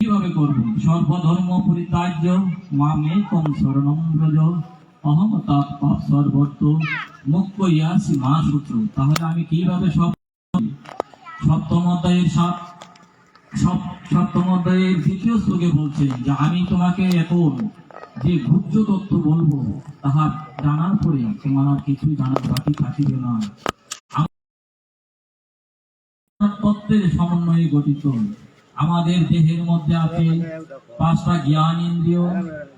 কীভাবে করব? সর্বধর্ম পরিত্যাজ্য মামে কম শরণম ব্রজ। পাপ সর্বত্র মুখ্য ইয়াসি মা সূত্র তাহলে আমি কীভাবে সব সপ্তম অধ্যায়ের সাত সপ- সপ্তম অধ্যায়ের দ্বিতীয় শ্লোকে বলছেন যে, আমি তোমাকে এখন যে গুহ্য তত্ত্ব বলব, তাহা জানার পরে তোমার আর কিছুই জানার বাকি থাকিবে না। তত্ত্বের সমন্বয়ে গঠিত। আমাদের দেহের মধ্যে আছে পাঁচটা জ্ঞান ইন্দ্রিয়,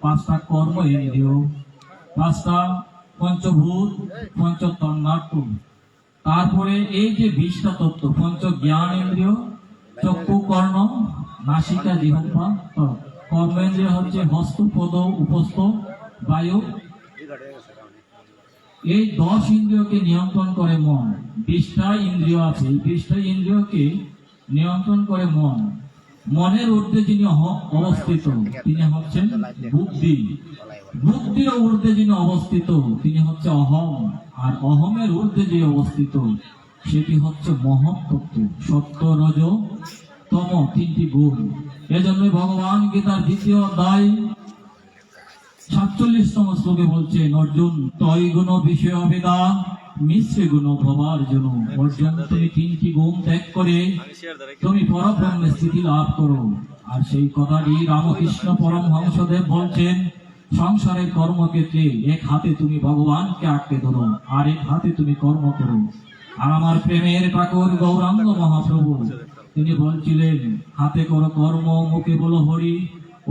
পাঁচটা কর্ম ইন্দ্রিয়, পাঁচটা পঞ্চভূত পঞ্চতন্মাত্র তারপরে এই যে বিশটা তত্ত্ব, পঞ্চ জ্ঞান ইন্দ্রিয়, চক্ষু কর্ণ, নাসিকা জিহ্বা। কর্মেন্দ্রিয় হচ্ছে হস্ত, পদ, উপস্থ, বায়ু। এই দশ ইন্দ্রিয়কে নিয়ন্ত্রণ করে মন। বিশটা ইন্দ্রিয় আছে বিশটা ইন্দ্রিয়কে নিয়ন্ত্রণ করে মন। মনের ঊর্ধ্বে যিনি অবস্থিত, তিনি হচ্ছেন বুদ্ধি বুদ্ধির ঊর্ধ্বে যিনি অবস্থিত, তিনি হচ্ছে অহম। আর অহমের ঊর্ধ্বে যে অবস্থিত, সেটি হচ্ছে মহত্তত্ব সত্য, রজ, তম তিনটি গুণ। এজন্য ভগবান গীতার দ্বিতীয় অধ্যায় সাতচল্লিশতম শ্লোকে বলছেন, অর্জুন তয় গুণ বিষয় অবেদা মিশ্রে গুণ ভবার জন্য অর্জুন তুমি তিনটি গুণ ত্যাগ করে তুমি পরব্রহ্মে স্থিতি লাভ করো। আর সেই কথাটি রামকৃষ্ণ পরমহংসদেব বলছেন সংসারের কর্মক্ষেত্রে এক হাতে তুমি ভগবানকে আটকে ধরো আর এক হাতে তুমি কর্ম করো। আর আমার প্রেমের ঠাকুর গৌরাঙ্গ মহাপ্রভু তিনি বলছিলেন হাতে করো কর্ম মুখে বলো হরি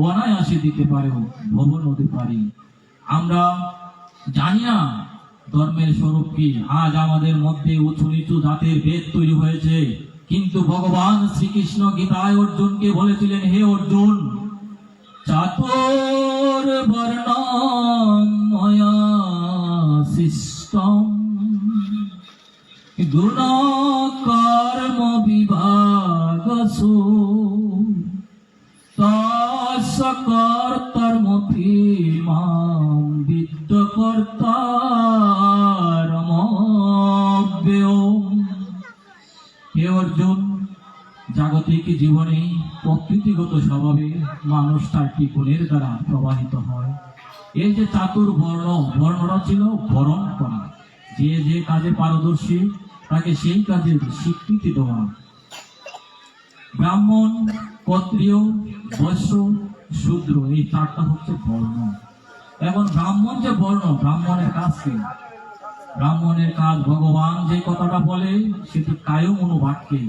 অনায়াসে দিতে পারো ভবন হতে পারি। আমরা জানি না ধর্মের স্বরূপ কি? আজ আমাদের মধ্যে উঁচু নিচু জাতের ভেদ তৈরি হয়েছে। কিন্তু ভগবান শ্রীকৃষ্ণ গীতায় অর্জুনকে বলেছিলেন, হে অর্জুন, চাতুর সৃষ্টম গুণ কর্ম বিভাগসু তর্মফি জাগতিক জীবনে প্রকৃতিগত স্বভাবে মানুষ তার গুণের দ্বারা প্রবাহিত হয়? এই যে চাতুর বর্ণ, বর্ণটা ছিল বরণ করা। যে যে কাজে পারদর্শী, তাকে সেই কাজের স্বীকৃতি দেওয়া। ব্রাহ্মণ, ক্ষত্রিয়, বৈশ্য, শূদ্র, এই চারটা হচ্ছে বর্ণ। এবং ব্রাহ্মণ যে বর্ণ, ব্রাহ্মণের কাজ কি? ব্রাহ্মণের কাজ ভগবান যে কথাটা বলে, সেটি কায়ম অনুবাদকে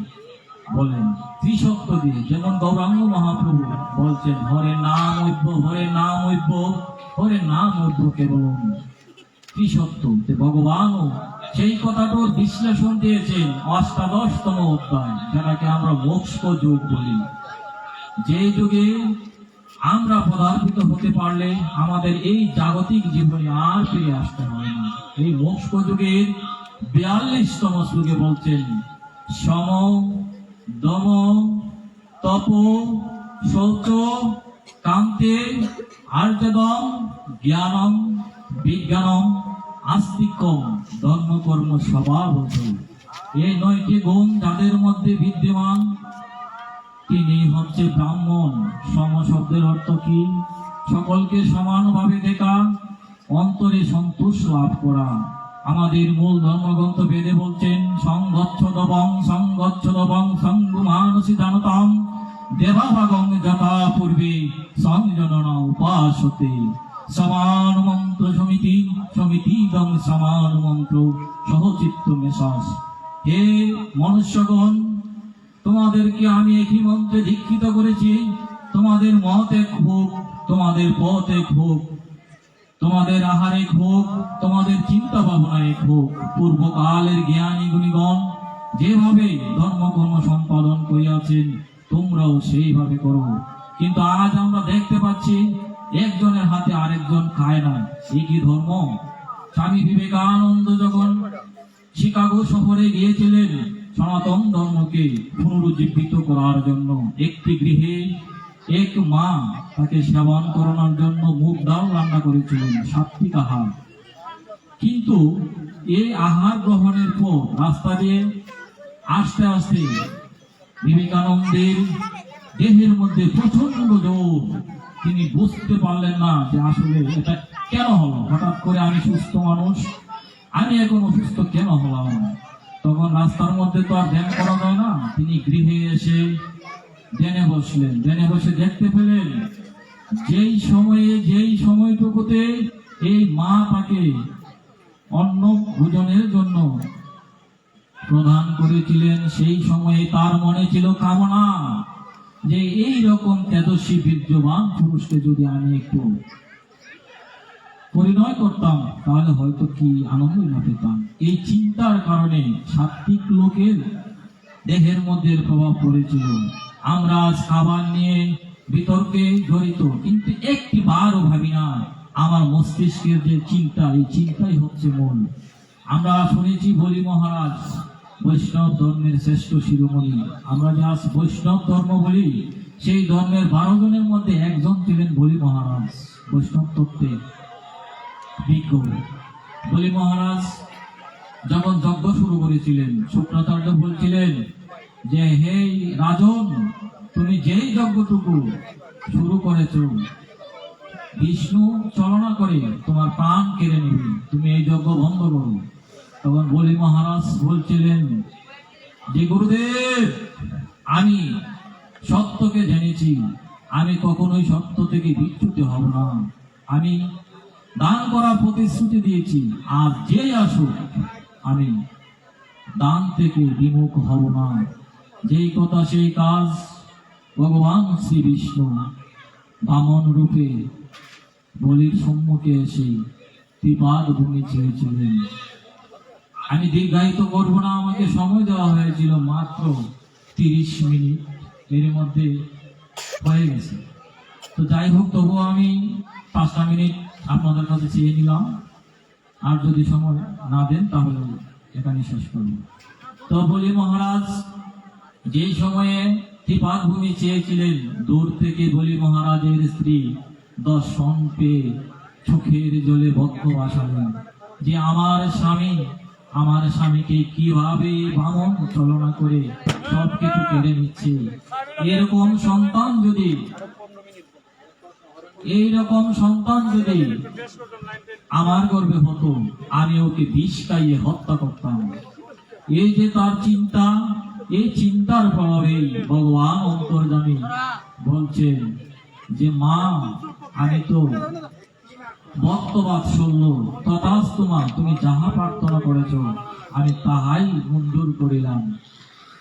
বলেন, ত্রিশক্ত দিয়ে, যেমন গৌরাঙ্গ মহাপ্রভু বলছেন, হরে নাম ঐক্য, হরে নাম ঐক্য, হরে নাম ঐক্য কেবল। ত্রিসত্য যে ভগবানও সেই কথাটার বিশ্লেষণ দিয়েছেন অষ্টাদশতম অধ্যায়, যেটাকে আমরা মোক্ষ যুগ বলি। যে যুগে আমরা পদার্পিত হতে পারলে আমাদের এই জাগতিক জীবনে আর ফিরে আসতে হয় না। এই মোক্ষ যুগের বিয়াল্লিশতম শ্লোকে বলছেন, সম দম, তপ, শৌচ, কান্তে, আর্যদম, জ্ঞানম, বিজ্ঞানম, আস্তিকম, ধর্মকর্ম স্বভাব এই নয়টি গুণ যাদের মধ্যে বিদ্যমান, তিনি হচ্ছে ব্রাহ্মণ। সম শব্দের অর্থ কি? সকলকে সমানভাবে দেখা, অন্তরে সন্তোষ লাভ করা। আমাদের মূল ধর্মগ্রন্থ বেদে বলছেন সংগচ্ছ দবং সংগচ্ছ দবং সঙ্গু মানসী জানতাম। দেবাভাগং যথা পূর্বে সংজননা উপাসতে। সমান মন্ত্র সমিতি সমিতি দং সমান মন্ত্র, সহচিত্ত মেশাস হে মনুষ্যগণ, তোমাদেরকে আমি একই মন্ত্রে দীক্ষিত করেছি। তোমাদের মত এক হোক, তোমাদের পথ এক হোক তোমাদের আহার হোক তোমাদের চিন্তা ভাবনা এক হোক পূর্বকালের জ্ঞানী গুণীগণ, যেভাবে ধর্মকর্ম সম্পাদন করিয়াছেন, তোমরাও সেইভাবে করো। কিন্তু আজ আমরা দেখতে পাচ্ছি, একজনের হাতে আরেকজন খায় না। এই কি ধর্ম? স্বামী বিবেকানন্দ যখন শিকাগো শহরে গিয়েছিলেন, সনাতন ধর্মকে পুনরুজ্জীবিত করার জন্য একটি গৃহে এক মা তাকে সেবন করানোর জন্য মুখ ডাল রান্না করেছিলেন সাত্বিক আহার। কিন্তু এই আহার গ্রহণের পর রাস্তা দিয়ে আস্তে আস্তে বিবেকানন্দের দেহের মধ্যে প্রচণ্ড জোর তিনি বুঝতে পারলেন না যে আসলে এটা কেন হলো। হঠাৎ করে আমি সুস্থ মানুষ, আমি এখন অসুস্থ কেন হলাম? তখন রাস্তার মধ্যে তো আর ধ্যান করা যায় না। তিনি গৃহে এসে ধ্যানে বসলেন, ধ্যানে বসে দেখতে পেলেন, যেই সময়ে, যেই সময়টুকুতে এই মা তাকে অন্ন ভোজনের জন্য প্রদান করেছিলেন, সেই সময়ে তার মনে ছিল কামনা যে এই রকম তেজস্বী বীর্যবান পুরুষকে যদি আমি একটু পরিণয় করতাম, তাহলে হয়তো কি আনন্দই না পেতাম। এই চিন্তার কারণে সাত্বিক লোকের দেহের মধ্যে প্রভাব পড়েছিল। আমরা সাবান নিয়ে বিতর্কে জড়িত। কিন্তু একটি বারও ভাবি না, আমার মস্তিষ্কের যে চিন্তা, এই চিন্তাই হচ্ছে মূল আমরা শুনেছি বলি মহারাজ, বৈষ্ণব ধর্মের শ্রেষ্ঠ শিরোমণি। আমরা যে বৈষ্ণব ধর্ম বলি, সেই ধর্মের বারো জনের মধ্যে একজন ছিলেন বলি মহারাজ, বৈষ্ণব তত্ত্বে বিজ্ঞ বলি মহারাজ, যখন যজ্ঞ শুরু করেছিলেন, শুক্রাচার্য বলছিলেন যে, হে রাজন, তুমি যেই যজ্ঞটুকু শুরু করেছ, বিষ্ণু চলনা করে তোমার প্রাণ কেড়ে নেবে। তুমি এই যজ্ঞ বন্ধ করো। তখন বলি মহারাজ বলছিলেন, যে গুরুদেব, আমি সত্যকে জেনেছি। আমি কখনোই সত্য থেকে বিচ্যুত হব না। আমি দান করার প্রতিশ্রুতি দিয়েছি। আর যে আসুক, আমি দান থেকে বিমুখ হব না। যেই কথা সেই কাজ ভগবান শ্রী বিষ্ণু বামন রূপে বলির সম্মুখে এসে ত্রিপাদ ভূমি চেয়েছিলেন আমি দীর্ঘায়িত করব না, আমাকে সময় দেওয়া হয়েছিল মাত্র তিরিশ মিনিট। এর মধ্যে হয়ে গেছে। তো যাই হোক তবুও আমি পাঁচটা মিনিট আপনাদের কাছে চেয়ে নিলাম। আর যদি সময় না দেন, তাহলে এখানে শেষ করব। তো বলি মহারাজ যেই সময়ে ত্রিপাদ ভূমি চেয়েছিলেন দূর থেকে বলি মহারাজের স্ত্রী, দর্শন পেয়ে চোখের জলে বদ্ধ আসালেন। যে আমার স্বামী, আমার স্বামীকে কীভাবে বামন চলনা করে সব কিছু কেড়ে নিচ্ছে? এরকম সন্তান যদি, এইরকম সন্তান যদি আমার গর্বে হতো, আমি ওকে বিষ খাইয়ে হত্যা করতাম। এই যে তার চিন্তা এই চিন্তার প্রভাবে ভগবান অন্তর্জামী বলছেন যে মা আমি তো বক্তবাৎসল্য তথাস্তমা তুমি যাহা প্রার্থনা করেছ আমি তাহাই মঞ্জুর করিলাম।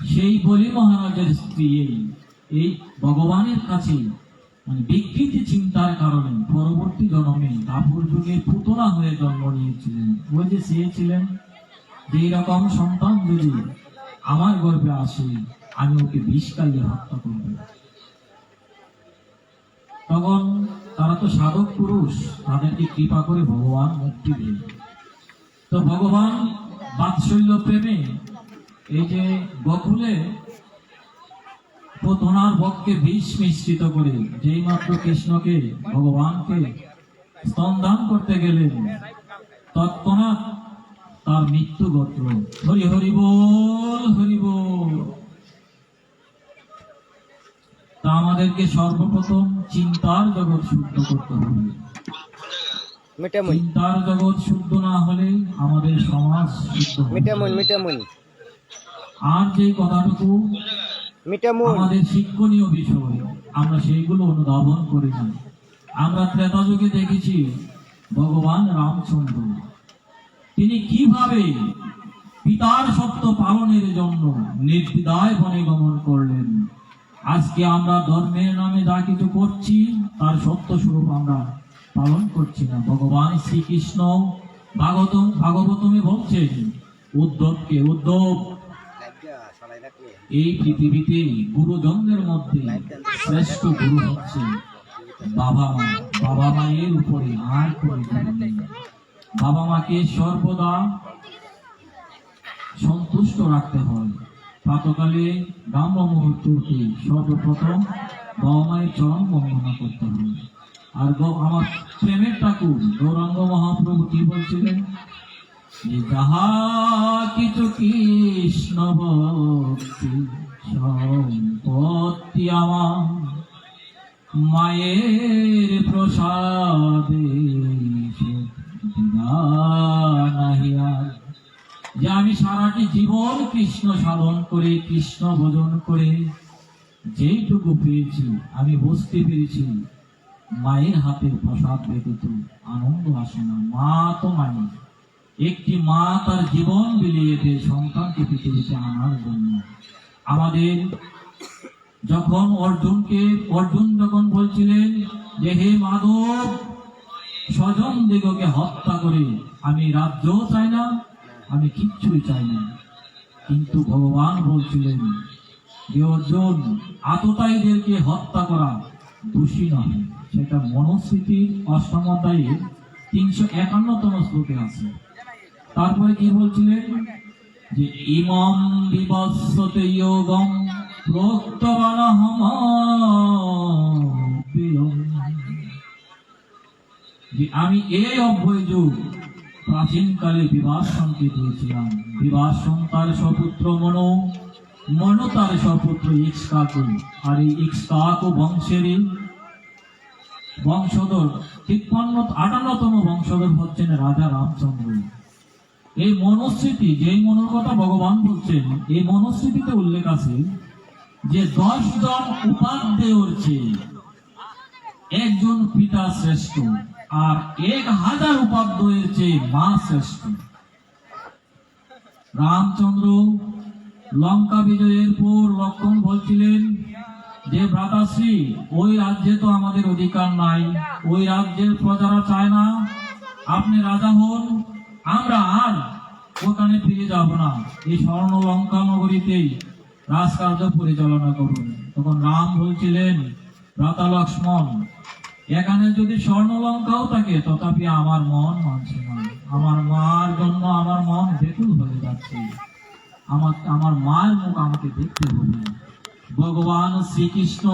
সেই বলি মহারাজের স্ত্রী এই- ভগবানের কাছে মানে বিকৃতি চিন্তার কারণে পরবর্তী জন্মে দাপুর যুগে পুতনা হয়ে জন্ম নিয়েছিলেন। ওই যে চেয়েছিলেন যে এইরকম সন্তান যদি আমার গর্ভে আসে আমি ওকে বিষ কালিয়ে হত্যা করব। তখন তারা তো সাধক পুরুষ, তাদেরকে কৃপা করে ভগবান মুক্তি দেন তো ভগবান বাৎসল্য প্রেমে এই যে গোকুলে পুতনার বককে বিষ মিশ্রিত করে, যেই মাত্র কৃষ্ণকে ভগবানকে স্তনদান করতে গেলেন, তৎক্ষণাৎ তার মৃত্যু ঘটল। হরি হরি বল হরি বল। তা আমাদেরকে সর্বপ্রথম চিন্তার জগৎ শুদ্ধ করতে হবে। চিন্তার জগৎ শুদ্ধ না হলে আমাদের সমাজ শুদ্ধ আর যে কথাটুকু আমাদের শিক্ষণীয় বিষয় আমরা সেইগুলো অনুধাবন করেছি আমরা ত্রেতা যুগে দেখেছি ভগবান রামচন্দ্র। তিনি কীভাবে পিতার সত্য পালনের জন্য নির্বিদায় বনে গমন করলেন? আজকে আমরা ধর্মের নামে যা কিছু করছি, তার সত্য স্বরূপ আমরা পালন করছি না। ভগবান শ্রীকৃষ্ণ ভাগবতম, ভাগবতমে বলছেন, উদ্ধবকে উদ্ধব, এই পৃথিবীতে গুরুজনদের মধ্যে শ্রেষ্ঠ গুরু হচ্ছে বাবা মা। বাবা মায়ের উপরে আর নেই। বাবা মাকে সর্বদা সন্তুষ্ট রাখতে হয়। প্রাতকালে ব্রাহ্ম মুহূর্তকে সর্বপ্রথম বাবা মায়ের চরণ বন্দনা করতে হয়। আর আমার প্রেমের ঠাকুর গৌরাঙ্গ মহাপ্রভু কি বলছিলেন? কিছু কৃষ্ণ সম্পত্তি আমার, মায়ের প্রসাদে যে আমি সারাটি জীবন কৃষ্ণ সাধন করে, কৃষ্ণ ভজন করে, যেইটুকু পেয়েছি, আমি বুঝতে পেরেছি, মায়ের হাতের প্রসাদ ব্যতীত আনন্দ আসে না। মা তো মানে। একটি মা তার জীবন বিলিয়ে দেয় সন্তানকে পৃথিবীতে আনার জন্য। আমাদের যখন অর্জুনকে, অর্জুন যখন বলছিলেন যে, হে মাধব স্বজন দিগকে হত্যা করে আমি রাজ্য চাই না, আমি কিচ্ছুই চাই না। কিন্তু ভগবান বলছিলেন যে অর্জুন আততায়ীদেরকে হত্যা করা দোষী নয় সেটা মনুস্মৃতির অধ্যায়ে তিনশো একান্নতম শ্লোকে আছে। তারপরে কি বলছিলেন? যে ইমম বিবস্বতে যোগম প্রোক্তবানহম যে আমি এই অভ্যয় যুগ প্রাচীনকালে বিবাসনকে দিয়েছিলাম বিবাসন তার সপুত্র মনো মনো তার সপুত্র ইক্সকাকু আর এই ইক্সকাকু বংশেরই বংশধর তিপ্পান্ন আটান্নতম বংশধর হচ্ছেন রাজা রামচন্দ্র। এই মনুস্মৃতি, যেই মনের কথা ভগবান বলছেন, এই মনুস্মৃতিতে উল্লেখ আছে যে দশ জন চেয়ে একজন পিতা শ্রেষ্ঠ। আর এক হাজার উপাধ্যায়ের চেয়ে মা শ্রেষ্ঠ রামচন্দ্র লঙ্কা বিজয়ের পর লক্ষণ বলছিলেন যে, ভ্রাতাশ্রী, ওই রাজ্যে তো আমাদের অধিকার নাই, ওই রাজ্যের প্রজারা চায় না। আপনি রাজা হন, আমরা আর ওখানে ফিরে যাব না। এই স্বর্ণ লঙ্কা নগরীতেই রাজকার্য পরিচালনা করুন। তখন রাম বলছিলেন, ভ্রাতা লক্ষ্মণ এখানে যদি স্বর্ণ লঙ্কাও থাকে, তথাপি আমার মন মানছে না। আমার মার জন্য আমার মন বেকুল হয়ে যাচ্ছে। আমার আমার মায়ের মুখ আমাকে দেখতে হবে ভগবান শ্রীকৃষ্ণ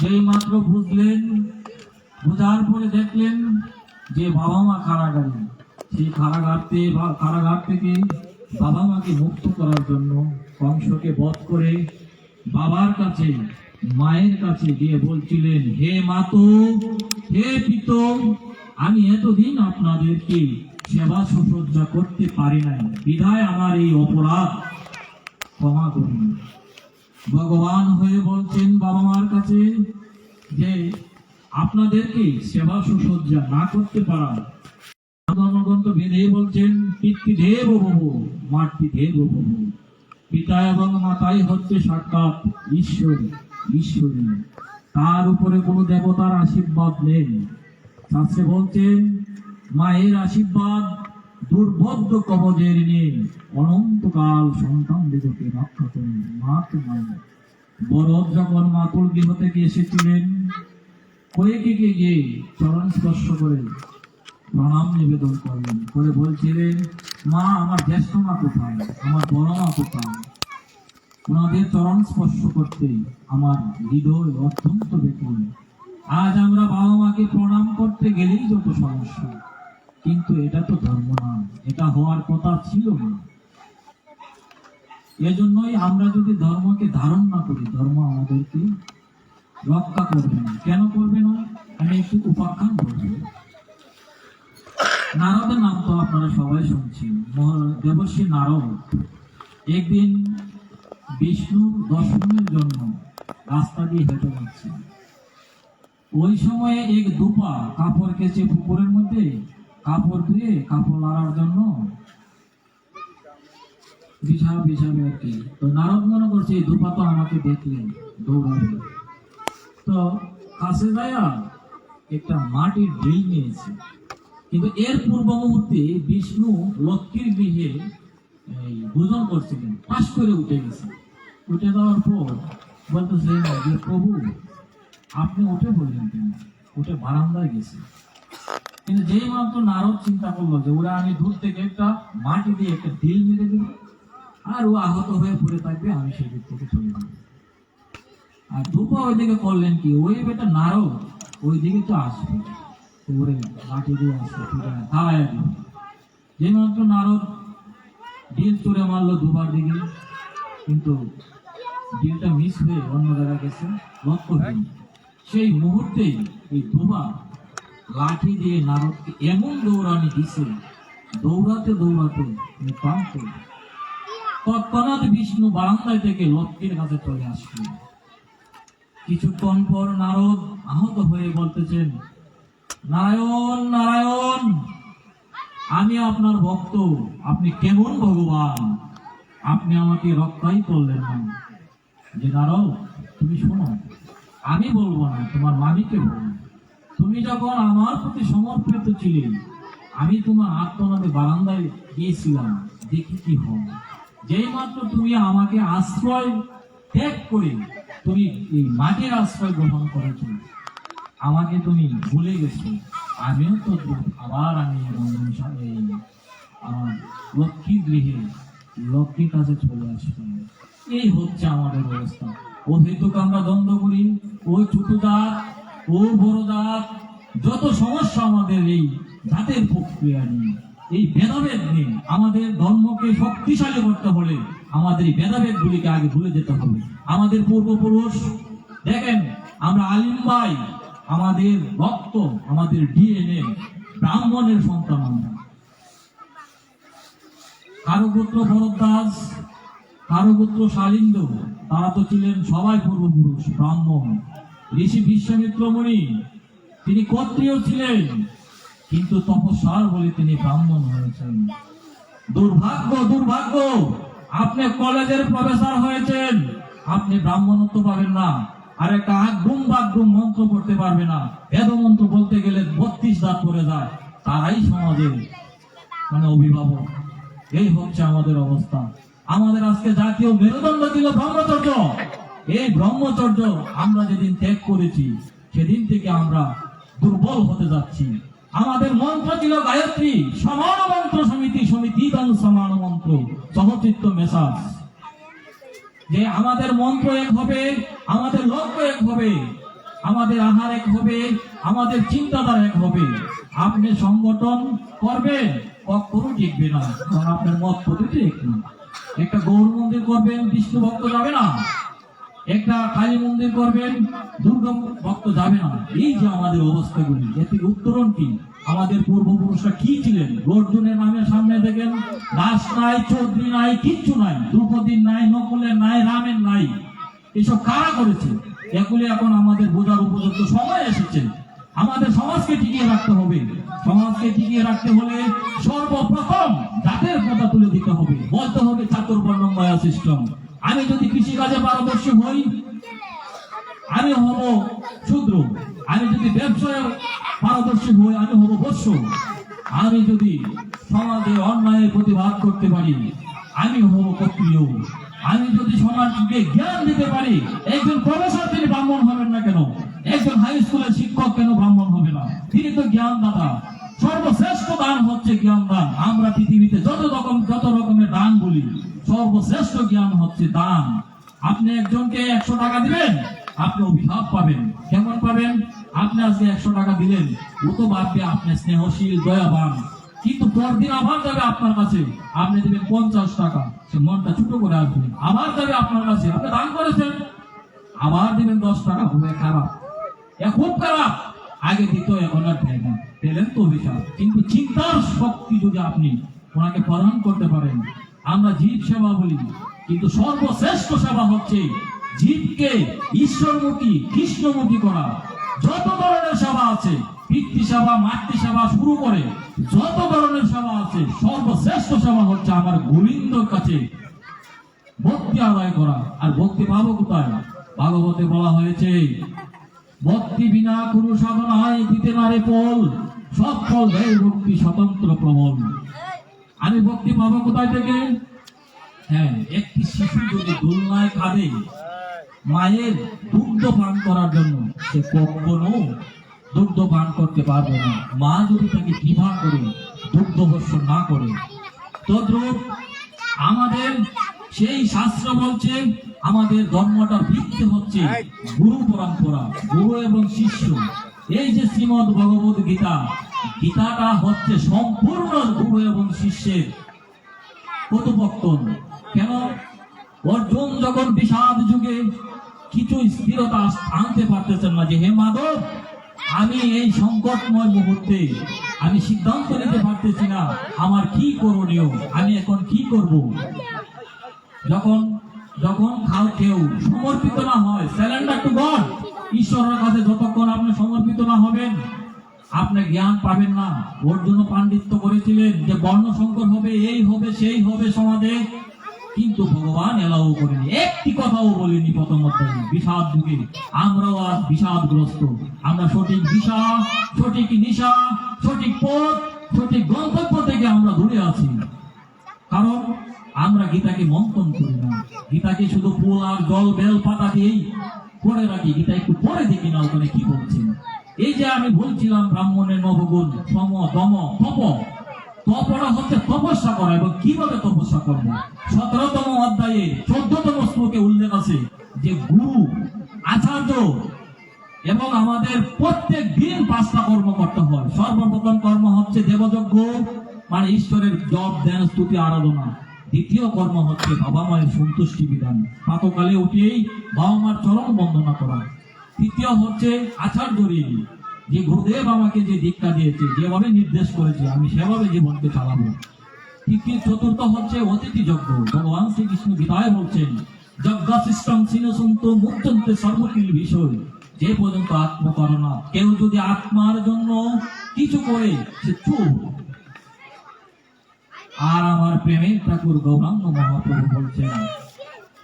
যেই মাত্র বুঝলেন, বুঝার পরে দেখলেন যে বাবা মা কারাগারে, সেই কারাগার থেকে বা- কারাগার থেকে বাবা মাকে মুক্ত করার জন্য কংসকে বধ করে বাবার কাছে মায়ের কাছে গিয়ে বলছিলেন, হে মাতো হে পিত, আমি এতদিন আপনাদেরকে সেবা সুসজ্জা করতে পারি নাই। বিধায় আমার এই অপরাধ ক্ষমা করুন। ভগবান হয়ে বলছেন বাবা মার কাছে যে, আপনাদেরকে সেবা সুসজ্জা না করতে পারা। ধর্মগ্রন্থ বেদে বলছেন, পিতৃদেব বহু মাতৃদেব বহু পিতা এবং মাতাই হচ্ছে সাক্ষাৎ ঈশ্বর। ঈশ্বরী তার উপরে কোনো দেবতার আশীর্বাদ নেই। শাস্ত্রে বলছেন, মায়ের আশীর্বাদ দুর্বোধ্য কবজের নেই। অনন্তকাল সন্তান দিগকে রক্ষা করেন মা তো মায়ের বরদ যখন মাতুল গৃহ থেকে এসেছিলেন কয়েকে গিয়ে চরণ স্পর্শ করে প্রণাম নিবেদন করলেন। করে বলছিলেন, মা, আমার জ্যেষ্ঠ মা কোথায়? আমার বড় মা কোথায়? ওনাদের চরণ স্পর্শ করতে আমার হৃদয় অত্যন্ত বেকুল। আজ আমরা বাবা মাকে প্রণাম করতে গেলেই যত সমস্যা, কিন্তু এটা তো ধর্ম না, এটা হওয়ার কথা ছিল না। এজন্যই আমরা যদি ধর্মকে ধারণ না করি, ধর্ম আমাদেরকে রক্ষা করবে না। কেন করবে না? আমি একটু উপাখ্যান বলব। নারদের নাম তো আপনারা সবাই শুনছেন দেবর্ষী নারদ। একদিন বিষ্ণু দর্শনের জন্য রাস্তা দিয়ে হেঁটে যাচ্ছে। ওই সময়ে এক দুপা কাপড় কেচে পুকুরের মধ্যে কাপড় ধুয়ে কাপড় লাড়ার জন্য বিছাবে বিছাবে আর কি। তো নারদ মনে করছে দুপা তো আমাকে দেখলে দৌড়াবে। তো কাছে যায় একটা মাটির ঢিল নিয়েছে। কিন্তু এর পূর্ব মুহূর্তে বিষ্ণু লক্ষ্মীর গৃহে ভোজন করছিলেন, পাশ করে উঠে গেছে। উঠে যাওয়ার পর বলতেছে যে প্রভু, আপনি উঠে বললেন কেন? উঠে বারান্দায় গেছে। কিন্তু যেই মাত্র নারদ চিন্তা করল যে, ওরা আমি দূর থেকে একটা মাটি দিয়ে একটা ঢিল মেরে দিল আর ও আহত হয়ে পড়ে থাকবে, আমি সেই দিক থেকে চলে যাব। আর দুপা ওইদিকে করলেন কি? ওই বেটা নারদ ওইদিকে তো আসবে। ওরে লাঠি দিয়ে আসবে থালায় দিল যে মাত্র নারদ ঢিল চুরে মারলো দুবার দিকে, কিন্তু ডিলটা মিস হয়ে অন্য জায়গায় গেছে লক্ষ্যহীন সেই মুহূর্তেই এই দুবা লাঠি দিয়ে নারদকে এমন দৌড়ানি দিছে দৌড়াতে দৌড়াতে ক্লান্ত তৎক্ষণাৎ বিষ্ণু বারান্দায় থেকে লক্ষ্মীর কাছে চলে আসলেন। কিছুক্ষণ পর নারদ আহত হয়ে বলতেছেন নারায়ণ নারায়ণ আমি আপনার ভক্ত আপনি কেমন ভগবান? আপনি আমাকে রক্ষাই করলেন না। যে নারদ তুমি শোনো। আমি বলব না, তোমার মামিকে বলব। তুমি যখন আমার প্রতি সমর্পিত ছিলে, আমি তোমার আত্মনাদে বারান্দায় গিয়েছিলাম, দেখি কি হয়। যেই মাত্র তুমি আমাকে আশ্রয় ত্যাগ করে তুমি এই মাটির আশ্রয় গ্রহণ করেছ, আমাকে তুমি ভুলে গেছো। আমিও তো আবার আমি আমার লক্ষ্মী গৃহে লক্ষ্মীর কাছে চলে আসলাম। এই হচ্ছে আমাদের অবস্থা। ও হেতুক আমরা দ্বন্দ্ব করি ও ছোট জাত ও বড় জাত, যত সমস্যা আমাদের এই জাতের প্রক্রিয়া নিয়ে, এই ভেদাভেদ নিয়ে, আমাদের ধর্মকে শক্তিশালী করতে হলে আমাদের এই ভেদাভেদ গুলিকে আগে ভুলে যেতে হবে। আমাদের পূর্বপুরুষ, দেখেন, আমরা আলিম ভাই, আমাদের রক্ত আমাদের ডিএনএ, ব্রাহ্মণের সন্তান আমরা। কারও পুত্র ভরদ্বাজ কারও পুত্র শালিন্দ, তারা তো ছিলেন সবাই পূর্বপুরুষ, ব্রাহ্মণ। ঋষি বিশ্বামিত্র মুনি, তিনি ক্ষত্রিয় ছিলেন, কিন্তু তপস্যার বলে তিনি ব্রাহ্মণ হয়েছেন। দুর্ভাগ্য দুর্ভাগ্য, আপনি কলেজের প্রফেসর হয়েছেন। আপনি ব্রাহ্মণত্ব পাবেন না। আর একটা আগ্রুম বাগ্রুম মন্ত্র পড়তে পারবে না। বেদ মন্ত্র বলতে গেলে বত্রিশ দাঁত পড়ে যায়। তারাই সমাজের মানে অভিভাবক। এই হচ্ছে আমাদের অবস্থা। আমাদের আজকে জাতীয় মেরুদণ্ড ছিল ব্রহ্মচর্য। এই ব্রহ্মচর্য আমরা যেদিন ত্যাগ করেছি, সেদিন থেকে আমরা দুর্বল হতে যাচ্ছি। আমাদের মন্ত্র ছিল গায়ত্রী, সমান মন্ত্র সমিতি সমিতি সমান মন্ত্র সহচিত্ত মেসাজ। যে আমাদের মন্ত্র এক হবে, আমাদের লক্ষ্য এক হবে, আমাদের আহার এক হবে, আমাদের চিন্তাধারা এক হবে। আপনি সংগঠন করবেন, কখনো টিকবে না। আপনার মত পদ্ধতি এক না। একটা গৌর মন্দির করবেন, বিষ্ণু ভক্ত যাবে না। একটা কালী মন্দির করবেন, দুর্গা ভক্ত যাবে না। এই যে আমাদের অবস্থাগুলি, এর থেকে উত্তরণ কি? আমাদের পূর্বপুরুষরা কি ছিলেন? অর্জুনের নামে সামনে দেখেন, দাস নাই, চৌধুরী নাই, কিচ্ছু নাই দ্রৌপদীর নাই, নকুলের নাই, রামের নাই। এসব কারা করেছে? এগুলি এখন আমাদের বোঝার উপযুক্ত সময় এসেছে। আমাদের সমাজকে টিকিয়ে রাখতে হবে। সমাজকে টিকিয়ে রাখতে হলে সর্বপ্রথম জাতের কথা তুলে দিতে হবে। বলতে হবে চাতুর্বর্ণময় সিস্টেম। আমি যদি কৃষিকাজে পারদর্শী হই, আমি হব শূদ্র। আমি যদি ব্যবসায় পারদর্শী হই, আমি হব বৎস আমি যদি সমাজে অন্যায়ের প্রতিবাদ করতে পারি, আমি হব ক্ষত্রিয়। আমি যদি সমাজকে জ্ঞান দিতে পারি, একজন প্রফেসর তিনি ব্রাহ্মণ হবেন না কেন? একজন হাই স্কুলের শিক্ষক কেন ব্রাহ্মণ হবে না? তিনি তো জ্ঞান দাতা সর্বশ্রেষ্ঠ দান হচ্ছে জ্ঞান দান। আমরা পৃথিবীতে যত রকম যত রকমের দান বলি, সর্বশ্রেষ্ঠ জ্ঞান হচ্ছে দান। আপনি একজনকে একশো টাকা দিবেন, আপনি অভিশাপ পাবেন। কেমন পাবেন? আপনি আজকে একশো টাকা দিলেন, ও তো ভাববে আপনি স্নেহশীল, দয়াবান। কিন্তু পরদিন আবার যাবে আপনার কাছে, আপনি দিবেন পঞ্চাশ টাকা। সে মনটা ছোট করে আসবে। আবার যাবে আপনার কাছে, আপনি দান করেছেন। আবার দিবেন দশ টাকা হবে খারাপ। এ খুব খারাপ। আগে দিত, এখন আর দেয় না। পেলেন তো অভিশাপ, কিন্তু চিন্তার শক্তি যদি আপনি ওনাকে প্রদান করতে পারেন, আমরা জীব সেবা বলি, কিন্তু সর্বশ্রেষ্ঠ সেবা হচ্ছে জীবকে ঈশ্বরমুখী, কৃষ্ণমুখী করা। যত ধরনের সেবা আছে, পিতৃ সেবা, মাতৃ সেবা শুরু করে যত ধরনের সেবা আছে, সর্বশ্রেষ্ঠ সেবা হচ্ছে আমার গোবিন্দর কাছে ভক্তি আদায় করা। আর ভক্তি পাবো কোথায়? ভাগবতে বলা হয়েছে, ভক্তি বিনা কোনো সাধনায় দিতে নারে ফল সব ফল দেয় ভক্তি স্বতন্ত্র প্রবল। আমি ভক্তি পাবো কোথায় থেকে? হ্যাঁ একটি শিশু যদি দোলনায় কাঁদে মায়ের দুগ্ধ পান করার জন্য সে কখনো দুগ্ধ পান করতে পারবে না। মা যদি তাকে বিবাহ করে দুগ্ধ বর্ষ না করে তদ্রূপ আমাদের সেই শাস্ত্র বলছে আমাদের ধর্মটার ভিত্তি হচ্ছে গুরু পরম্পরা গুরু এবং শিষ্য। এই যে শ্রীমদ ভগবত গীতা, গীতাটা হচ্ছে সম্পূর্ণ গুরু এবং শিষ্যের প্রতিপত্তন কেন? অর্জুন যখন বিষাদ যুগে কিছু স্থিরতা আনতে পারতেছেন না যে, হে মাধব, আমি এই সংকটময় মুহূর্তে আমি সিদ্ধান্ত নিতে পারতেছি না, আমার কি করণীয়? আমি এখন কি করব? যখন যখন খাও কেউ সমর্পিত না হয় স্যালেন্ডার টু গড ঈশ্বরের কাছে যতক্ষণ আপনি সমর্পিত না হবেন, আপনি জ্ঞান পাবেন না। ওর জন্য পাণ্ডিত্য করেছিলেন যে বর্ণ সংকর হবে, এই হবে, সেই হবে সমাজে। কিন্তু ভগবান এলাও করেনি। একটি কথাও বলেনি প্রথম অধ্যায়ে। বিষাদ যুগে। আমরাও আজ বিষাদগ্রস্ত। আমরা সঠিক দিশা, সঠিক নিশা, সঠিক পথ, সঠিক গন্তব্য থেকে আমরা দূরে আছি। কারণ আমরা গীতাকে মন্থন করি না। গীতাকে শুধু ফুল আর জল, বেল, পাতা দিয়েই পড়ে রাখি গীতা একটু পরে দেখি না ওখানে কি বলছেন। এই যে আমি বলছিলাম ব্রাহ্মণের নবগুণ, সম, দম, তপ। তপটা হচ্ছে তপস্যা করা এবং কীভাবে তপস্যা করব? সতেরোতম অধ্যায়ে চোদ্দতম শ্লোকে উল্লেখ আছে যে গুরু, আচার্য এবং আমাদের প্রত্যেক দিন পাঁচটা কর্ম করতে হয়। সর্বপ্রথম কর্ম হচ্ছে দেবযজ্ঞ মানে ঈশ্বরের জপ, ধ্যান, স্তুতি, আরাধনা। দ্বিতীয় কর্ম হচ্ছে বাবা মায়ের সন্তুষ্টি বিধান। প্রাতকালে উঠেই বাবা মার চরণ বন্দনা করা। তৃতীয় হচ্ছে আচার্য ঋণ যে গুরুদেব আমাকে যে দীক্ষা দিয়েছে, যেভাবে নির্দেশ করেছে, আমি সেভাবে জীবনকে চালাবো। তৃতীয়, চতুর্থ হচ্ছে অতিথি যজ্ঞ। ভগবান শ্রীকৃষ্ণ গীতায় বলছেন যজ্ঞ সিনসন্ত মুক্তন্তে সর্বকিল বিষয়। যে পর্যন্ত আত্ম করে না কেউ যদি আত্মার জন্য কিছু করে, সে চুপ। আর আমার প্রেমের ঠাকুর গৌরাঙ্গ মহাপ্রভু বলছেন,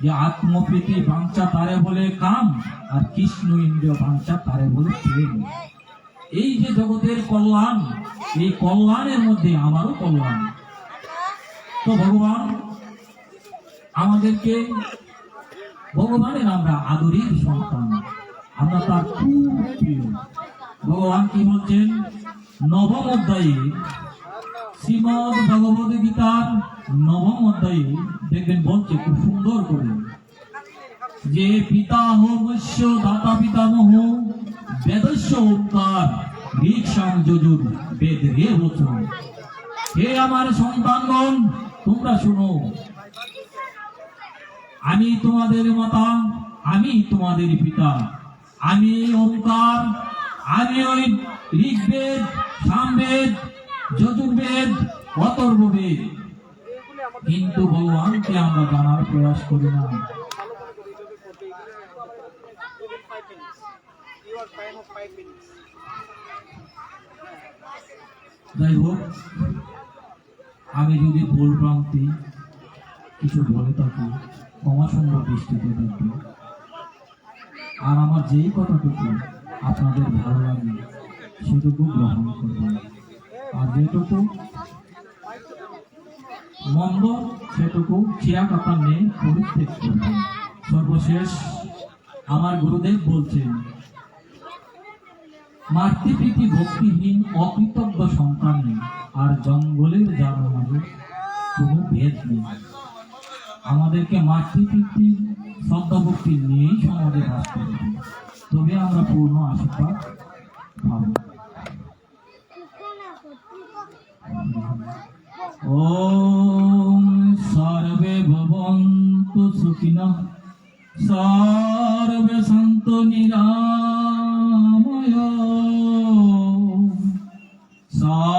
যে আত্মপ্রীতি বাঞ্ছা তারে বলে কাম, আর কৃষ্ণ ইন্দ্রিয় বাঞ্ছা তারে বলে প্রেম। এই যে জগতের কল্যাণ, এই কল্যাণের মধ্যে আমারও কল্যাণ। তো ভগবান, আমাদেরকে, ভগবানের আমরা আদরের সন্তান। আমরা তার খুব প্রিয়। ভগবান কি বলছেন? নবম অধ্যায়ে শ্রীমদ গীতার নবম অধ্যায়ে দেখবেন বলছে, খুব সুন্দর করে, যে পিতা দাতা বেদস্য উত্তর বেদ রে বচন হে আমার সন্তানগণ, তোমরা শুনো, আমি তোমাদের মাতা, আমি তোমাদের পিতা, আমি এই ওঙ্কার আমি ওই ঋগ্বেদ, সামবেদ যজুর্বেদ অথর্ববেদ কিন্তু ভগবানকে আমরা জানার প্রয়াস করি না। যাই হোক, আমি যদি ভুল ভ্রান্তি কিছু বলে থাকি, ক্ষমা সুন্দর দৃষ্টিতে দেখবে আর আমার যেই কথাটুকু আপনাদের ভালো লাগে, সেটুকু গ্রহণ করবেন। আর যেটুকু মন্দ সেটুকু চিয়া কথা নেই পরিত্যাগ করবেন সর্বশেষ আমার গুরুদেব বলছেন, মাতৃপ্রীতি ভক্তিহীন অকৃতজ্ঞ সন্তান নেই, আর জঙ্গলের যার মাঝে কোনো ভেদ নেই। আমাদেরকে মাতৃপ্রীতি শ্রদ্ধা ভক্তি নিয়েই সমাজে বাঁচতে হবে। তবে আমরা পূর্ণ আশীর্বাদ পাবো। ওম সর্বে ভবন্তু सुखिनः সর্বে সন্তু নিরাময়। সর্বে